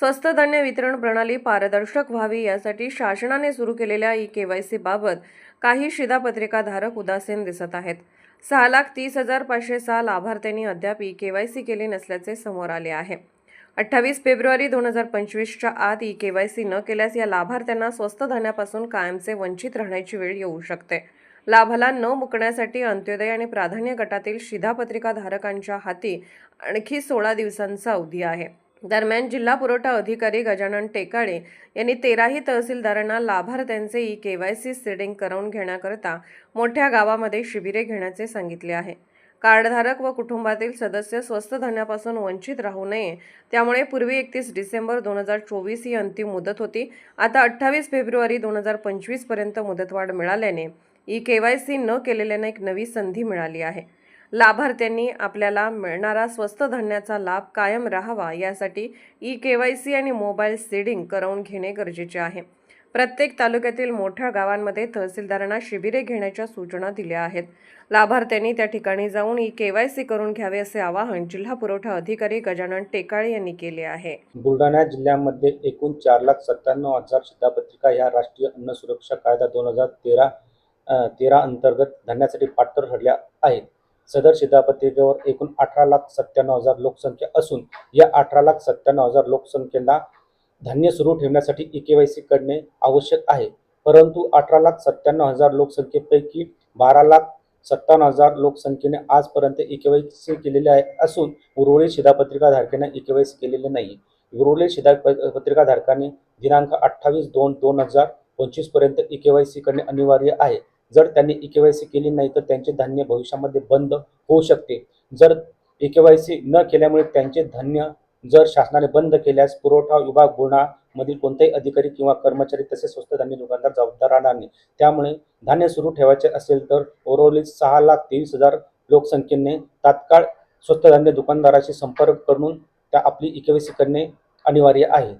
स्वस्त धान्य वितरण प्रणाली पारदर्शक व्हावी यासाठी शासनाने सुरू केलेल्या ई के वाय बाबत काही शिधापत्रिकाधारक उदासीन दिसत आहेत. सहा लाख तीस हजार पाचशे सहा लाभार्थ्यांनी अद्याप ई के वाय सी केले नसल्याचे समोर आले आहे. अठ्ठावीस फेब्रुवारी दोन हजार पंचवीसच्या आत ई के वाय सी न केल्यास या लाभार्थ्यांना स्वस्त धान्यापासून कायमचे वंचित राहण्याची वेळ येऊ शकते. लाभाला न मुकण्यासाठी अंत्योदय आणि प्राधान्य गटातील शिधापत्रिकाधारकांच्या हाती आणखी सोळा दिवसांचा अवधी आहे. दरम्यान जिल्हा पुरवठा अधिकारी गजानन टेकाळे यांनी तेराही तहसीलदारांना लाभार्थ्यांचे E K Y C seeding करवून घेण्याकरता मोठ्या गावामध्ये शिबिरे घेण्याचे सांगितले आहे. कार्डधारक व कुटुंबातील सदस्य स्वस्त धान्यापासून वंचित राहू नये त्यामुळे पूर्वी एकतीस डिसेंबर दोन हजार चोवीस ही अंतिम मुदत होती. आता अठ्ठावीस फेब्रुवारी दोन हजार पंचवीसपर्यंत मुदतवाढ मिळाल्याने ई के वाय सी न केलेल्यांना एक नवी संधी मिळाली आहे. लाभार्थ्यांनी आपल्याला मिळणारा स्वस्त धान्याचा लाभ कायम राहावा यासाठी ई के वाय सी आणि मोबाईल सीडिंग करवून घेणे गरजेचे आहे. प्रत्येक तालुक्यातील मोठ्या गावांमध्ये तहसीलदारांना शिबिरे घेण्याच्या सूचना दिल्या आहेत. लाभार्थ्यांनी त्या ठिकाणी जाऊन ई के वाय सी करून घ्यावे असे आवाहन जिल्हा पुरवठा अधिकारी गजानन टेकाळे यांनी केले आहे. बुलढाणा जिल्ह्यामध्ये एकूण चार लाख सत्त्याण्णव हजार शिधापत्रिका या राष्ट्रीय अन्न सुरक्षा कायदा दोन हजार तेरा तेरा अंतर्गत धान्यासाठी पात्र ठरल्या आहेत. सदर शिधापत्रिकेवर एकूण अठरा लाख सत्त्याण्णव हजार लोकसंख्या असून या अठरा लाख सत्त्याण्णव हजार लोकसंख्येला धान्य सुरू ठेवण्यासाठी ई के वाय सी करणे आवश्यक आहे. परंतु अठरा लाख सत्त्याण्णव हजार लोकसंख्येपैकी बारा लाख सत्तावन्न हजार लोकसंख्येने आजपर्यंत ई के वाय सी केलेले आहे असून उर्वरित शिधापत्रिकाधारकांना ई के वाय सी केलेले नाही. उर्वरित शिधापत्रिकाधारकांनी दिनांक अठ्ठावीस दोन दोन हजार पंचवीसपर्यंत ई के वाय सी करणे अनिवार्य आहे. जर त्यांनी ई के वाय सी केली नाही तर त्यांचे धान्य भविष्यामध्ये बंद होऊ शकते. जर ई के वाय सी न केल्यामुळे त्यांचे धान्य जर शासनाने बंद केल्यास पुरवठा विभाग गुन्हामधील कोणताही अधिकारी किंवा कर्मचारी तसेच स्वस्त धान्य दुकानदार जबाबदार राहणार नाही. त्यामुळे धान्य सुरू ठेवायचे असेल तर उर्वरित सहा लाख तेवीस हजार लोकसंख्येने तात्काळ स्वस्त धान्य दुकानदाराशी संपर्क करून त्या आपली ई के वाय सी करणे अनिवार्य आहे.